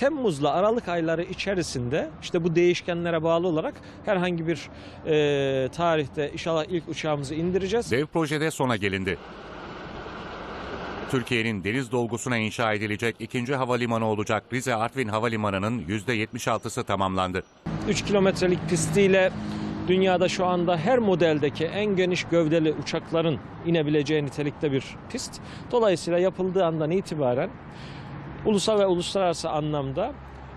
Temmuz'la Aralık ayları içerisinde işte bu değişkenlere bağlı olarak herhangi bir e, tarihte inşallah ilk uçağımızı indireceğiz. Dev projede sona gelindi. Türkiye'nin deniz dolgusuna inşa edilecek ikinci havalimanı olacak Rize Artvin Havalimanı'nın %76'sı tamamlandı. 3 kilometrelik pistiyle dünyada şu anda her modeldeki en geniş gövdeli uçakların inebileceği nitelikte bir pist. Dolayısıyla yapıldığı andan itibaren ulusal ve uluslararası anlamda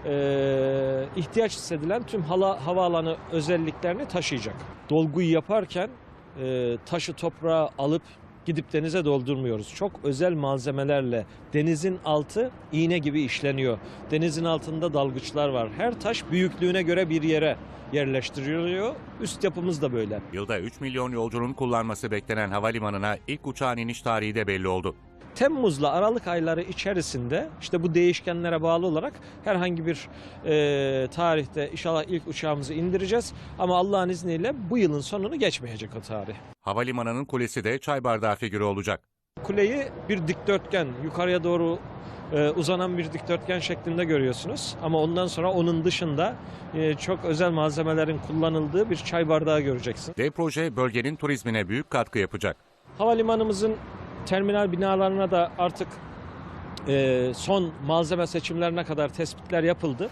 eee, ihtiyaç hissedilen tüm hala, havaalanı özelliklerini taşıyacak. Dolguyu yaparken eee, taşı toprağı alıp gidip denize doldurmuyoruz. Çok özel malzemelerle denizin altı iğne gibi işleniyor. Denizin altında dalgıçlar var. Her taş büyüklüğüne göre bir yere yerleştiriliyor. Üst yapımız da böyle. Yılda 3 milyon yolcunun kullanması beklenen havalimanına ilk uçağın iniş tarihi de belli oldu. Temmuz'la Aralık ayları içerisinde işte bu değişkenlere bağlı olarak herhangi bir e, tarihte inşallah ilk uçağımızı indireceğiz. Ama Allah'ın izniyle bu yılın sonunu geçmeyecek o tarih. Havalimanının kulesi de çay bardağı figürü olacak. Kuleyi bir dikdörtgen yukarıya doğru e, uzanan bir dikdörtgen şeklinde görüyorsunuz. Ama ondan sonra onun dışında e, çok özel malzemelerin kullanıldığı bir çay bardağı göreceksiniz. Dev proje bölgenin turizmine büyük katkı yapacak. Havalimanımızın terminal binalarına da artık e, son malzeme seçimlerine kadar tespitler yapıldı.